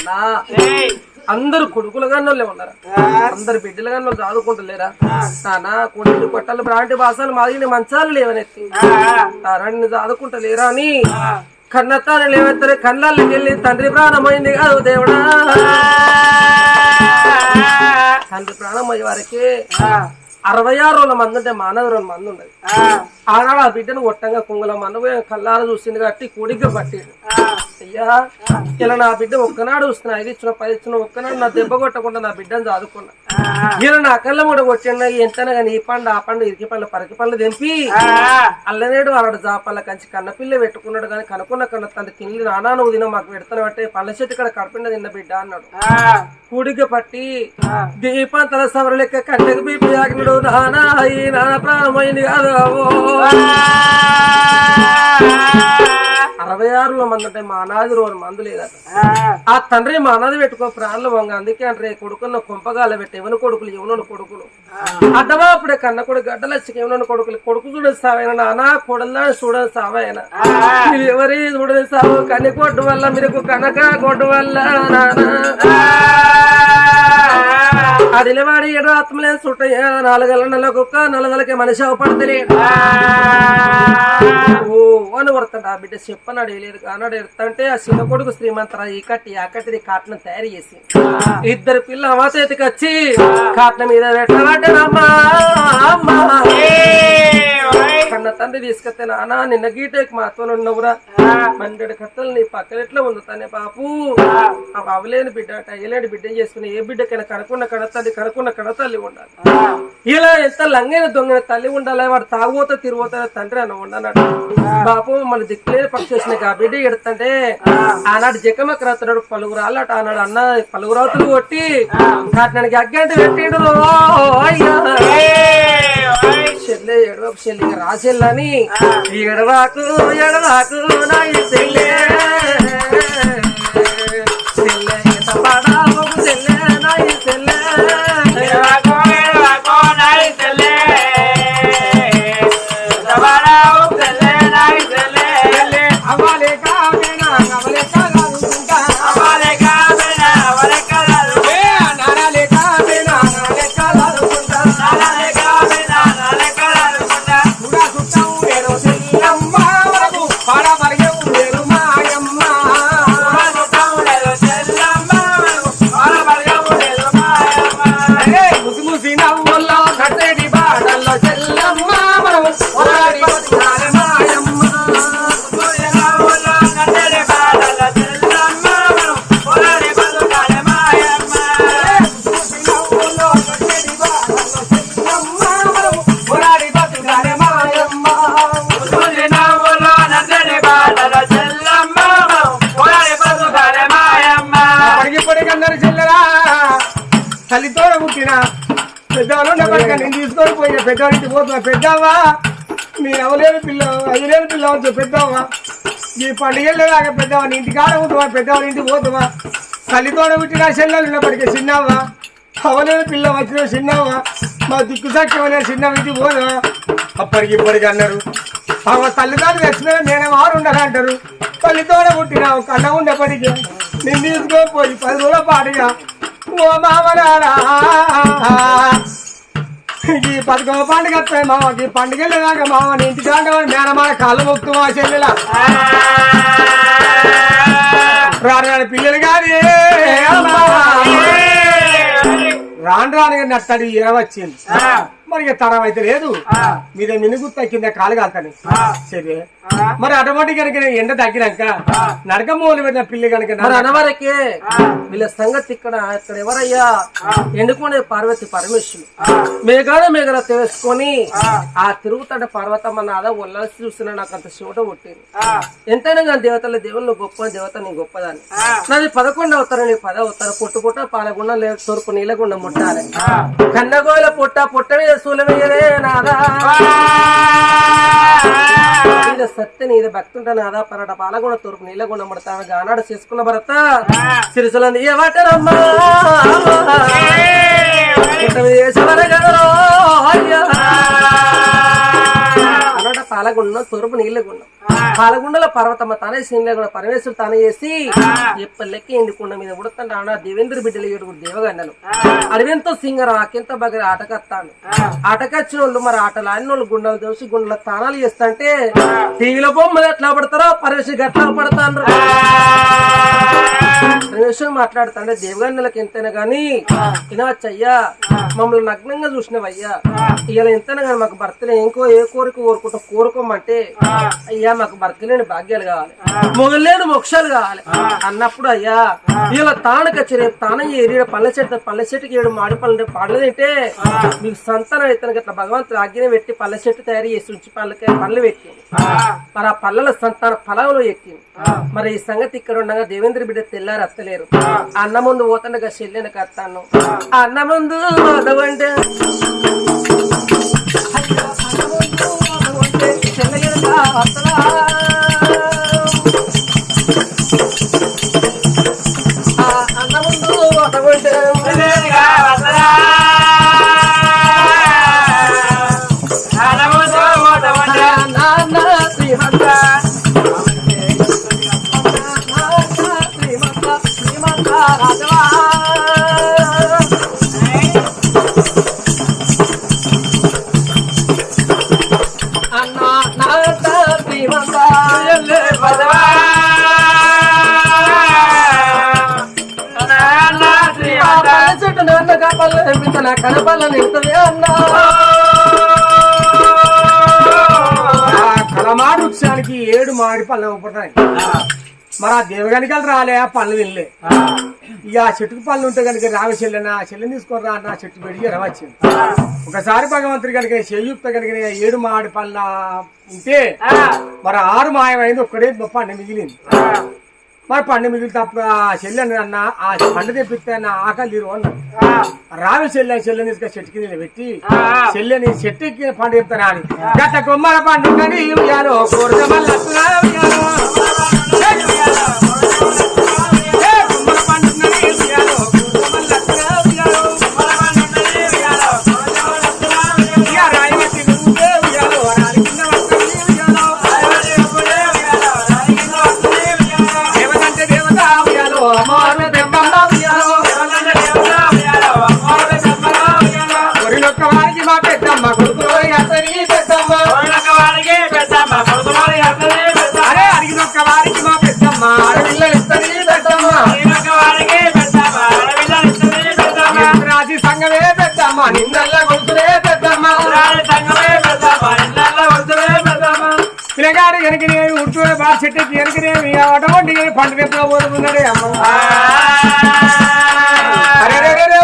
నానా? అందరు కొడుకులు కన్నోళ్ళే ఉన్నారా. అందరు బిడ్డలు కన్నోళ్ళు చదువుకుంటలేరా? నానా కొడుకులు కొట్టాలి బ్రాంటి బాసాలు మాదిరి మంచాలు లేవనెత్తి. తారాన్ని చదువుకుంటలేరా అని? కన్నతాను లేవెత్తరే కన్నాళ్ళకి వెళ్ళి తండ్రి ప్రాణమైంది కాదు దేవుడా. తండ్రి ప్రాణమయ్యే వారికి అరవై ఆరు రోజుల మంది ఉంటే మానవ రెండు మంది ఉన్నది. ఆనాడు ఆ బిడ్డను కొట్టంగా కుంగుల మనవ కల్లార చూసింది కాబట్టి కూడిగ్గా పట్టిండు. అయ్యా ఇలా నా బిడ్డ ఒక్కనాడు వస్తున్నా ఐదు ఇచ్చిన పది ఇచ్చిన ఒక్కనాడు నా దెబ్బ కొట్టకుండా నా బిడ్డను చదువుకున్నా ఇలా నా కళ్ళ మూడ కొట్టిండ ఎంతనగా నీ పండు ఆ పండు ఇరికి పండ్లు పరికి పండ్లు తెంపి అల్లనేడు అలాడు జాపాల కంచి కన్నపిల్ల పెట్టుకున్నాడు కానీ కనుక్కున్న కన్న తండ్రి తిండి నానా నువ్వు తిన మాకు పెడతాను అంటే పళ్ళ చెట్టు ఇక్కడ కడపిండ తిన్న బిడ్డ అన్నాడు. కూడిక పట్టి దీపాంతర సవర లెక్క కట్టెకు బీపీ ఆగినడు. నానా ఈ నాన్న ప్రాణమైంది కాదు. అరవై ఆరులో మంది అంటే మా అనాది రోజు మందు లేదట. ఆ. తండ్రి మా అనాది పెట్టుకో ప్రాణాలు వంగ. అందుకే అంటే కొడుకున్న కొంపగాల పెట్టి ఎవరి కొడుకులు ఎవరి కొడుకులు. అడ్డమా అప్పుడే కన్న కొడుకు గడ్డలచ్చికి ఎవరి కొడుకులు. కొడుకు చూడని సావైన నానా కొడలా చూడని సావైన. మీరు ఎవరి చూడని సావు? కన్ని కొట్టు వల్ల మీరు కనక కొట్టు వల్ల నానా. అడిలవాడి ఏడు ఆత్మలే చుట్ట నాలుగల నెల కుక్క నలగలకి మనిషి అవపడతలే. ఓ అని వరతాడు ఆ బిడ్డ చెప్పనాడు లేదు. అన్నాడు ఎడతంటే ఆ చిన్న కొడుకు శ్రీమంతరా ఈ కట్టి ఆ కట్టిది కాటనం తయారు చేసి. ఇద్దరు పిల్ల అమ్మ చేతికి వచ్చి కాటనం మీద కన్న తండ్రి తీసుకొస్తే నానా నిన్న గీటేకి మాతో ఉన్నవురా మండెడు కట్టలు నీ పక్కన ఎట్లా ఉందుతానే బాపు? ఆ అవలేని బిడ్డ అట ఏలేని బిడ్డ చేసుకుని ఏ బిడ్డకైనా కనుక్కున్న కడతల్లి కడ తల్లి ఉండాలి. ఇలా ఎంత లంగైన దొంగన తల్లి ఉండాలి వాడు తాగుపోతే తిరుగుతా తండ్రి అని ఉండనట్టు బాపు మన దిక్కులేని పక్షి వచ్చిన ఆ బిడ్డ ఎడుతుంటే ఆనాడు జకమక రాత్రుడు పలువురు అల్లట ఆనాడు అన్న పలువురు అవుతులు కొట్టి కాటనానికి అగ్గంటి పెట్టిండు. చెల్లె ఎడవకు చెల్లి ఇక రాసెల్లని ఎడవాకు ఎడవాకు నా చెల్లె. తీసుకొని పోతున్నా పెద్దవా మీ అవలేని పిల్ల అయ్యలేని పిల్ల వచ్చు పెద్దవా ఈ పండుగలు దాకా పెద్దవా నీ ఇంటి కాడ ఉంటువా పెద్దవాళ్ళ ఇంటికి పోతువా? తల్లితోడ పుట్టిన చెల్లెలు ఉన్నప్పటికీ చిన్నవా అవలేని పిల్ల వచ్చిన చిన్నవా మా దిక్కు సాక్ష్యం చిన్న ఇంటికి పోదువా అప్పటికి ఇప్పటికి అన్నారు. ఆమె తల్లిదండ్రులు వచ్చిన నేనే వారు ఉండాలి అంటారు. తల్లితోడ పుట్టిన ఒక అన్న ఉండేప్పటికీ నిన్ను తీసుకోపోయి పది రోజుల పాటుగా ఓ మామలారా. ఈ పదకొండు పండుగ వస్తాయి మామకి పండుగ లేదాక మామ నీ ఇంటి దాకా మేనమాన కాళ్ళు మొక్కు మా చెల్లెల. రాని పిల్లలు కానీ రాను రాను నట్టడి ఇరవచ్చింది మరి ఇక తరం అయితే లేదు. మీద మినుగుత్త కింద కాలు కాల్తాను. సరే మరి అటువంటి కనుక ఎండ తగ్గినాక నడక మూలు పెట్టిన పిల్లి కనుక మరి అనవరకే వీళ్ళ సంగతి ఇక్కడ ఇక్కడ ఎవరయ్యా? ఎండుకునే పార్వతి పరమేశ్వరులు మేఘాన మేఘన తెలుసుకొని ఆ. తిరుగుతాడ పర్వతం అన్న అదా ఒళ్ళసి చూస్తున్నా నాకు అంత శివట పుట్టింది. ఎంతైనా కానీ దేవతల దేవుళ్ళు గొప్ప దేవత నీ గొప్పదాన్ని. నాది పదకొండు అవుతారు నీ పద అవుతారు పొట్టు పుట్ట పాలగుండ లేదు తూర్పు నీలగుండ ముట్టాలి. కన్నగోల పుట్ట పుట్ట మీద సూలమయ్యలే నాదా. సత్య నీది భక్తుంట నాదా. పరట పాలగుండ తూర్పు నీలగుండ ముడతాను గానాడు చేసుకున్న భరత. పుట్ట మీద వేసేవారే కదరో అయ్యా. పాలగుండం తూర్పు నీళ్ళగుండం పాలగుండల పర్వతమ్మ తానే శ్రీనిలగుండ పరమేశ్వరు తానే చేసి ఎప్పటికి ఎండుకుండ మీద ఉడతండి ఆడ దేవేంద్ర బిడ్డలు ఏడుగురు దేవగండలు. అడవింతో సింగరం ఆకెంత బగర ఆటకత్తాను. ఆటకచ్చిన వాళ్ళు మరి ఆటలు ఆడిన వాళ్ళు గుండెలు దోసి గుండెల తానాలు చేస్తాంటే టీవీలో బొమ్మలు ఎట్లా పడతారో పరమేశ్వరు ఎట్లా పడతాను పరమేశ్వరు మాట్లాడుతాండే దేవగండలకు ఎంతైనా గాని వినవచ్చయ్యా మమ్మల్ని నగ్నంగా చూసినవయ్యా. ఇవాళ ఎంతైనా గాని మాకు భర్తలు ఇంకో ఏ కోరిక కోరుకుంటా కోరుకోమంటే అయ్యా మాకు భర్త లేని భాగ్యాలు కావాలి. మొగలు లేని మోక్షాలు కావాలి. అన్నప్పుడు అయ్యా ఇలా తానకచ్చి రేపు తానం ఏరి పళ్ళ చెట్టు పళ్ళ చెట్టుకి ఏడు మాడి పళ్ళు పడలేదంటే మీకు సంతానం అయితే గట్ల భగవంతుడు ఆజ్ఞ పెట్టి పళ్ళ చెట్టు తయారు చేసి ఉంచి పళ్ళకి పళ్ళు పెట్టింది మరి ఆ పళ్ళల సంతాన ఫలంలో ఎక్కింది మరి ఈ సంగతి ఇక్కడ ఉండగా దేవేంద్ర బిడ్డ తెల్లారు అత్తలేరు. ఆ. అన్న ముందు పోతుండగా చెల్లెన కత్తాను. ఆ. అన్న ముందు పోతవంటే చెల్లెనక పళ్ళు ఇవ్వబడ్డాయి మరి ఆ దేవగనికలు రాలే ఆ పళ్ళు తినలే ఇక ఆ చెట్టుకు పళ్ళు ఉంటే కనుక రావి చెల్లెన ఆ చెల్లెని తీసుకొని రా నా చెట్టు పెడిగి రవచ్చింది ఒకసారి భగవంతుడి కనుక చేయుక్త కనుక ఏడు మామిడి పళ్ళ ఉంటే మరి ఆరు మాయమైంది ఒక్కడే పండు మిగిలింది. మరి పండు మిగిలితే అప్పుడు ఆ చెల్లెని అన్న ఆ పండు తెప్పిస్తే నా ఆకలి తీరు అన్నాడు రావి చెల్లె చెల్లెని తీసుకొని చెట్టు కింద పెట్టి చెల్లెని చెట్టు ఎక్కిన పండు చెప్తారా అని. గత కొమ్మల పండు ఉన్నది ఉయ్యాలో కోరిక మళ్ళీ చెట్టు బాగా చెట్టుకి అటువంటి పంట తెప్పులో పోతున్నాడే అమ్మ.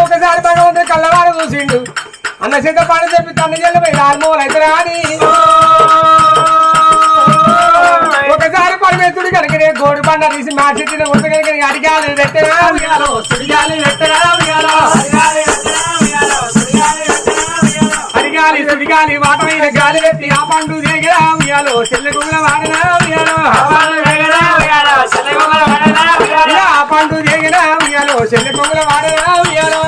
ఒకసారి భగవంతుడు కళ్ళవాడు చూసిండు. అన్న చేత పాడు చెప్పి తన చెల్లెపై ఆల్మోల్ అయితే రాని. ఒకసారి పరమేశ్వరుడు కనుకనే గోడు పండ తీసి మా చెట్టుని ఉడత అడిగాలి పెట్టరా సుడిగాలి పెట్టరా అడిగాలి. సుడిగాలి వాటమైన గాలి పెట్టి ఆ పండు దిగరా ఉయ్యాలో చెల్లె గుమ్మల వాడనా ఉయ్యాలో పండు దిగరా ఉయ్యాలో చెల్లె గుమ్మల వాడనా ఉయ్యాలో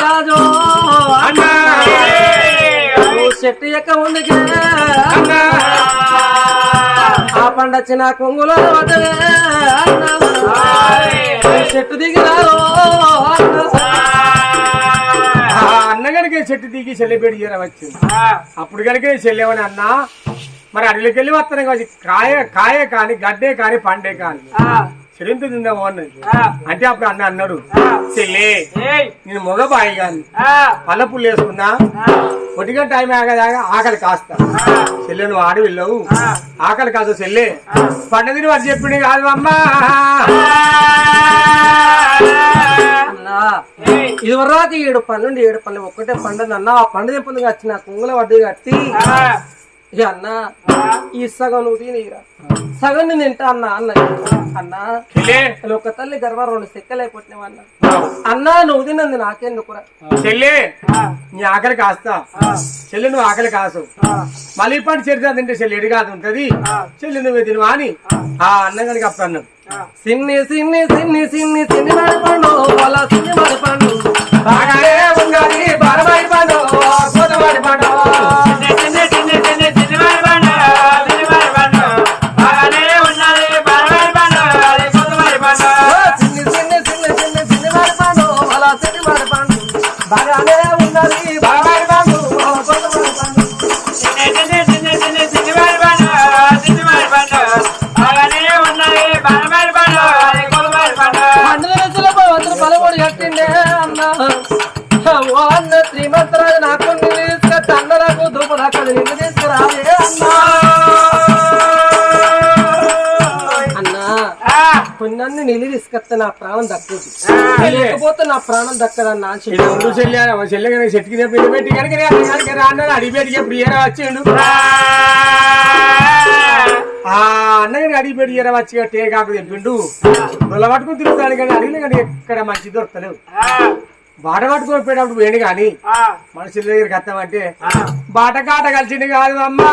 రాజు చెట్టు ఎక్క అన్నా. ఆ పండచ్చిన కొంగులో చెట్టు అన్న. కనుక చెట్టు దిగి చెల్లెపేడి చేరవచ్చు అప్పుడు కనుక చెల్లెమని అన్న మరి అడవిలోకి వెళ్ళి వస్తాను కావచ్చు. కాయ కాయ కాని గడ్డే కాని పండే కాని. చెరింత తిందాము అన్నది అంటే అప్పుడు అన్న అన్నాడు చెల్లే నేను మగ బాయి కాని పళ్ళ పుల్లు వేసుకున్నా ఒటిగా టైం ఆగదాగా ఆకలి కాస్తా. చెల్లె నువ్వు ఆడి వెళ్ళవు. ఆకలి కాదు చెల్లె. పండదిని వాడు చెప్పింది కాదు అమ్మా. అన్నా. ఇది వరకు ఏడు పనుండి ఏడు పనులు ఒక్కటే పండుగ అన్న. ఆ పండుగ చెప్పుంది వచ్చిన కుంగుల వడ్డీ కట్టి. అన్న ఈ సగం నువ్వు తినిరా సగం నేను తింటా అన్న అన్న అన్నా. ఒక తల్లి గర్భ రెండు సెక్కలు అయిపోతున్నావు అన్న. అన్నా నువ్వు తిన్నది నాకెందుకురా? చెల్లె నీ ఆకలి కాస్తా. చెల్లె నువ్వు ఆకలి కాసు. మళ్ళీ ఇప్పటి చరిత్ర తింటే చెల్లి ఎడి కాదు ఉంటది. చెల్లి నువ్వే తినువా అని ఆ. అన్న గడికి అప్పుడు అన్నాడు. సిన్ని సిన్ని సిన్ని సిన్ని సిన్ని పండు. తీసుకురాలే అన్న? నీళ్ళు తీసుకొస్తే నా ప్రాణం దక్కుతుంది లేకపోతే నా ప్రాణం ఉండు చెల్లి చెల్లి చెట్టుకి పెట్టి కనుక రాన్నాడు ఏరా వచ్చిండు. ఆ. అన్నగారికి అడిగి పెట్టి ఏరా వచ్చి టే కాకు తెప్పిండు నొల్ల పట్టుకుని తిరుగుతాడు కానీ అడిగిన కానీ ఎక్కడ మంచి దొరకలేవు. బాట పట్టుకొని పోయేటప్పుడు వేడి కానీ మనుషుల దగ్గరికి వస్తామంటే బాట కాట కలిసింది కాదు అమ్మా.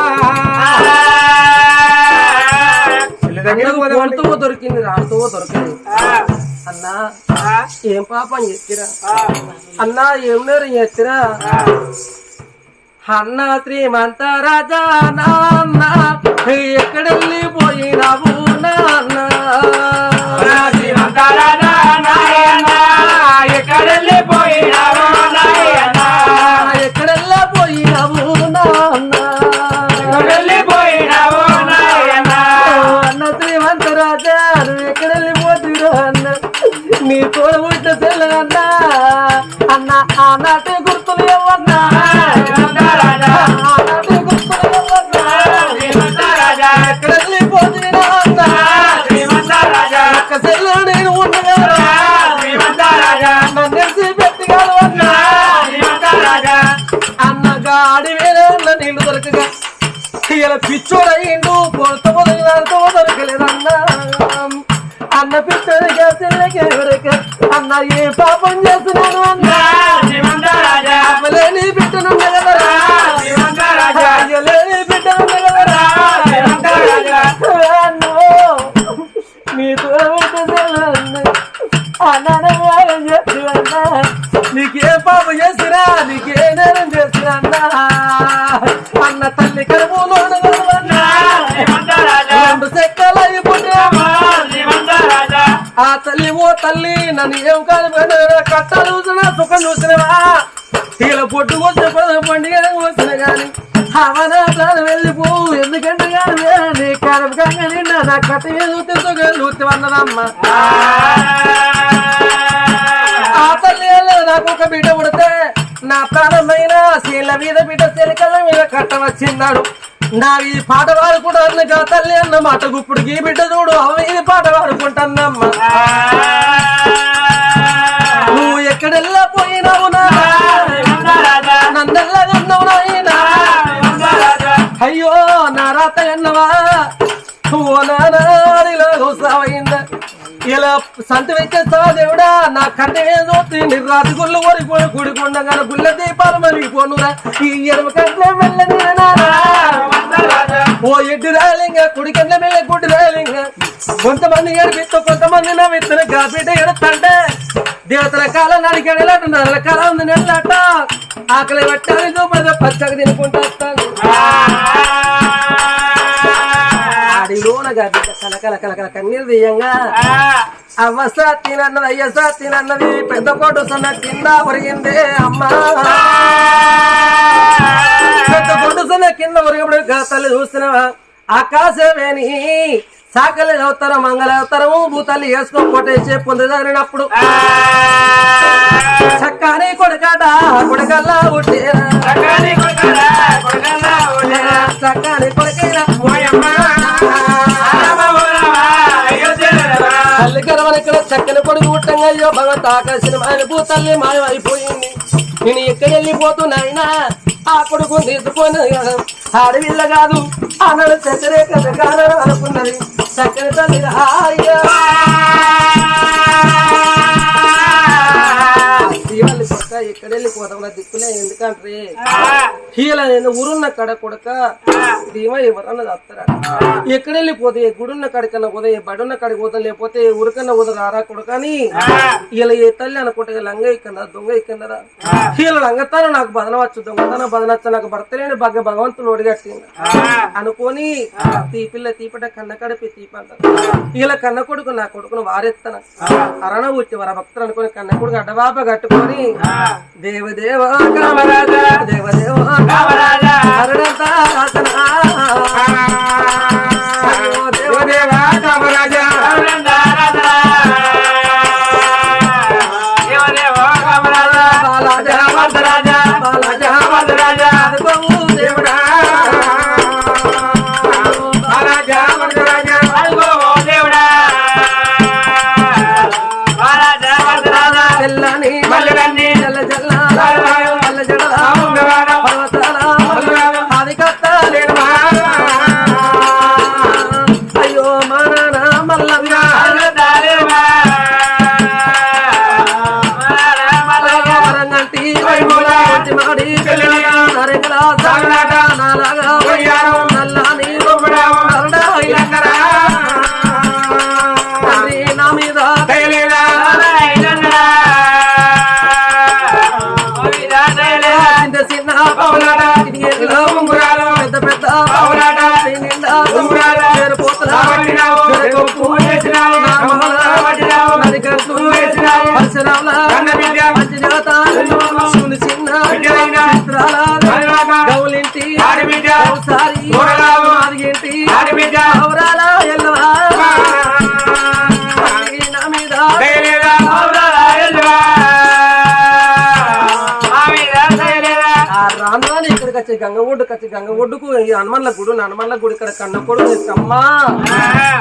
కొడుతూ దొరికింది రాడుతూ దొరికింది. అన్నా ఏం పాపం చేసిరా అన్నా ఏం నేరం చేసిరా అన్న శ్రీమంత రాజా నాన్న ఎక్కడెళ్ళి పోయినావు? ఎక్కడెళ్ళి నీ చేస్తున్నా నీకే పాప చేసిరా నీకే నేరం చేసిరా అన్న తల్లి కరువులో రెండు సెక్కలు ఆ తల్లి ఓ తల్లి నన్ను ఏం కాదు కట్టాలు చూసినా సుఖం చూసినవా? ఇలా పొట్టు కోసిన పండుగ వచ్చిన గాని? అవనా కట్ట మీద చూస్తే అన్నదమ్మ. ఆ! తల్లి నాకు ఒక బిడ్డ పుడితే నా ప్రాణమైన శీల మీద బిడ్డ శనికల మీద కట్ట వచ్చిన్నాడు నా ఈ పాట పాడుకుంటా అన్న తల్లి అన్న మాట గుప్పుడుకి ఈ బిడ్డ చూడు అవ ఇది పాట పాడుకుంటానమ్మ. నువ్వు ఎక్కడెల్లా ఇలా సంత వెక్కేస్తావా దేవుడా నా కంటే ఏదో నిర్రాతి గుళ్ళు ఓడిపోయి గుడికొండగా గుళ్ళ దీపాలు మరిగిపోనురా ఈ ఎడమ కంటే వెళ్ళని ఓ ఎడ్డు రాలింగ కుడి కంటే మెల్ల గుడ్డి రాలింగ కొంతమంది ఏడిపిస్తూ కొంతమంది నా విత్తన గాబిడ్డ ఎడతంటే దేవతల కాలం నాడికి ఎడలాట నెలల కాలం ఉంది నెలలాట ఆకలి పెట్టాలి దూపద పచ్చగా తినుకుంటా ఆడిలోన గాబిడ్డ కల కల కల కల కన్నీరు తీయంగా. అవ్వస తినన్నది అయ్యస తినన్నది పెద్ద కోటు సన్న కింద ఒరిగిందే అమ్మా. పెద్ద కోటు సన్న కింద ఒరిగినప్పుడు తల్లి చూస్తున్నావా? ఆకాశమేని సాకలి అవతారం మంగళ అవతారము భూతల్లి వేసుకో కొట్టేసే పొందదగినప్పుడు చక్కని కొడుకాట కొడుకల్లా ఉట్టేరా అయ్యో భగవంత ఆకర్షణ ఆయన భూతల్లి మాయమైపోయింది. నేను ఎక్కడ వెళ్ళిపోతున్నాయినా ఆ కొడుకు తీసుకొని ఆడవిల్ల కాదు అన్నడు చక్కరే కదా అనుకున్నది. చక్కని తల్లి రాయ్యా. ఎక్కడ ఎక్కడెళ్ళిపోతాం నా దిక్కులే ఎందుకంటే హీల నేను ఊరున్న కడ కొడక ధీమా ఎవరన్నా చస్తారా ఎక్కడెళ్ళిపోతే ఏ గుడున్న కడికన్నా పోతే ఏ బడున్న కడికి పోతా లేకపోతే ఏ ఊరికన్నా పోతా రారా కొడకని? ఇలా ఏ తల్లి అనుకుంటే లంగ ఇక్కడా దొంగ ఇక్కడా హీల లంగతాను నాకు బదనవచ్చు దొంగతనం బదనచ్చ నాకు భర్త లేని భాగ్య భగవంతుడు ఒడిగట్టింది అనుకొని తీపిల్ల తీపట కన్న కడిపి తీపంటారు ఇలా కన్న కొడుకు నా కొడుకును వారెత్తన. అరణ ఉట్టి వర భక్తులు అనుకుని కన్న కొడుకు అడ్డబాప కట్టుకొని దేవదేవ కామరాజా దేవదేవ కామరాజా వచ్చి గంగ ఒడ్డుకి వచ్చి గంగ ఒడ్డుకు ఈ హనుమన్ల గుడి హనుమన్ల గుడి ఇక్కడ కన్న కొడుకు అమ్మా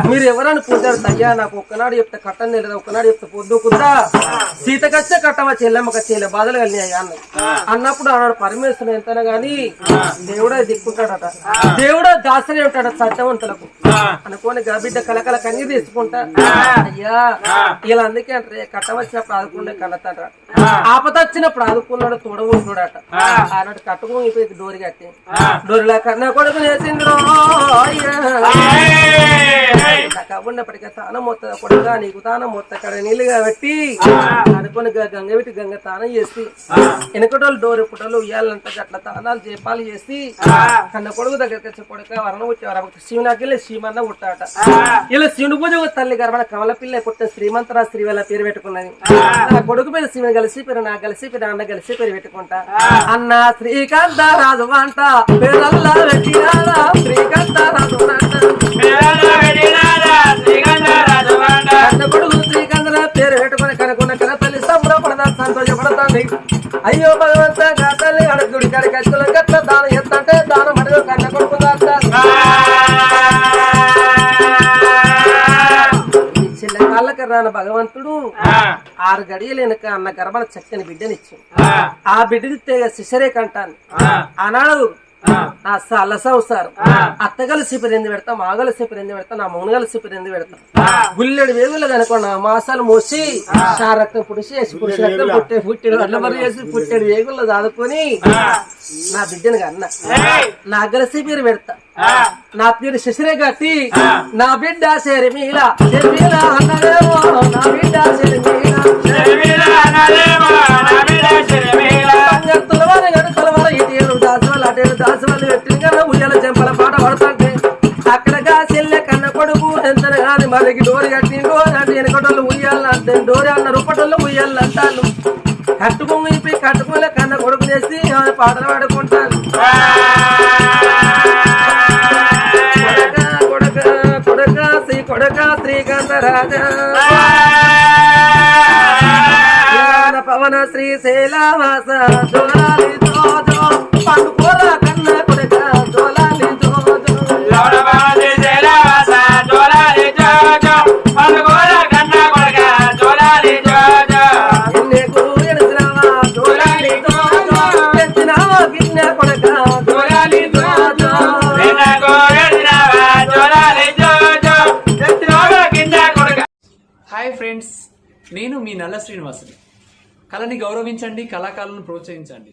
మీరు ఎవరని పూజారు? తయ్యా నాకు ఒక్కనాడు చెప్తే కట్టం తెలియదు ఒక్కనాడు చెప్తే పొద్దు కుద్దా సీతకచ్చే కట్టవ చెల్లెమ్మక చెల్లె? బాధలు కలిగినాయి అన్న అన్నప్పుడు అన్నాడు పరమేశ్వరుడు ఎంతైనా గాని దేవుడే దిక్కుంటాడట. దేవుడే దాసరి ఉంటాడు సత్యవంతులకు. అనుకోని గా బిడ్డ కలకల కంగి తీసుకుంటా. అయ్యా ఇలా అందుకే అంటే కట్టం వచ్చినప్పుడు ఆదుకుంటే కన్నతాడు ఆపద వచ్చినప్పుడు ఆదుకున్నాడు తోడవుతున్నాడట ఆనాడు కట్టుకుని డోరు కట్టి. డోరిలా కన్నా కొడుకు చేసిండ్రో ఉన్నప్పటికీ తానం మొత్త కొడుగా నీకు తానం మొత్త కడ నీళ్ళు కాబట్టి అనుకుని గంగ పెట్టి గంగ తానం చేసి వెనకటోళ్ళు డోరు పుట్టలు ఉయ్యాలంటే అట్లా తానాలు చేపాలు చేసి కన్న కొడుకు దగ్గరికి వచ్చి కొడుక వరణ వచ్చేవారు. శివునాకి శివన్న పుట్టాట. ఇలా శివుని పూజ తల్లి గర్భణ కమల పిల్ల పుట్టిన శ్రీమంతరా శ్రీవల్ల పేరు పెట్టుకున్నది. నా కొడుకు పేరు శివుని కలిసి పేరు నా కలిసి పేరు అన్న కలిసి పేరు పెట్టుకుంటా. అన్న శ్రీకాంత రాజు అంట పేరల్లా పెట్టినారా శ్రీకాంత రాజు అంట. కొడుకు పేరు పెట్టుకుని కనుకున్న కన తల్లి సంబరపడదా సంతోషపడతాండి అయ్యో భగవంత తల్లి అడుగుడి కాడి కచ్చుల గట్ల దానం ఎత్తంటే దానం అడుగు కన్న కొడుకు చిన్న కాళ్ళకి రాన భగవంతుడు ఆరు గడియలు వెనక అన్న గర్భన చక్కని బిడ్డనిచ్చి ఆ. బిడ్డనిస్తే శిశరే కంటాను. ఆనాడు నా సల్ల సంసారం. అత్తగల సిపిరింది పెడతా మాగల సిపిరింది పెడతా నా మూనగల సిపిరింది పెడతా. గుల్లెడు వేగులు కనుకో నా మాసాలు మోసి ఆ. రక్తం పుడిసి పుడిసి రక్తం పుట్టే పుట్టెడు అట్ల మరి వేసి పుట్టెడు వేగుల్లో దాదుకొని నా బిడ్డను అన్న నా గలసి పేరు పెడతా. నా పేరు శశిరే కట్టి నా బిడ్డ శరిమీల. శరిమీల అన్నదేమో నా బిడ్డ శరిమీల. తులవారు పాటలు అటు ఏడు దాసవాళ్ళు పెట్టిన కదా ఉయ్యాల చెంపల పాట పడుతుంటే. అక్కడ చెల్లె కన్న కొడుకు ఎంత కాదు మనకి డోరు కట్టిండో అంటే వెనకటోళ్ళు ఉయ్యాలి అంటే డోరి అన్న రూపటోళ్ళు ఉయ్యాలి అంటాను కట్టుకుని ఇప్పి కట్టుకునే కన్న కొడుకు చేసి పాటలు పాడుకుంటాను కొడక కొడక శ్రీ కొడక శ్రీకాంత రాజా. పవన శ్రీ శైలవాస జోలాలి జోజో పండుకోర కన్న కొడక జోలాలి జోజో ఎన్నెకు ఎడుసినావా జోలాలి జోజో ఎత్తినావా గిన్నె కొడక? జోలాలి జోజో హాయ్ ఫ్రెండ్స్ నేను మీ నల్ల శ్రీనివాసుని. కళని గౌరవించండి కళాకారులను ప్రోత్సహించండి.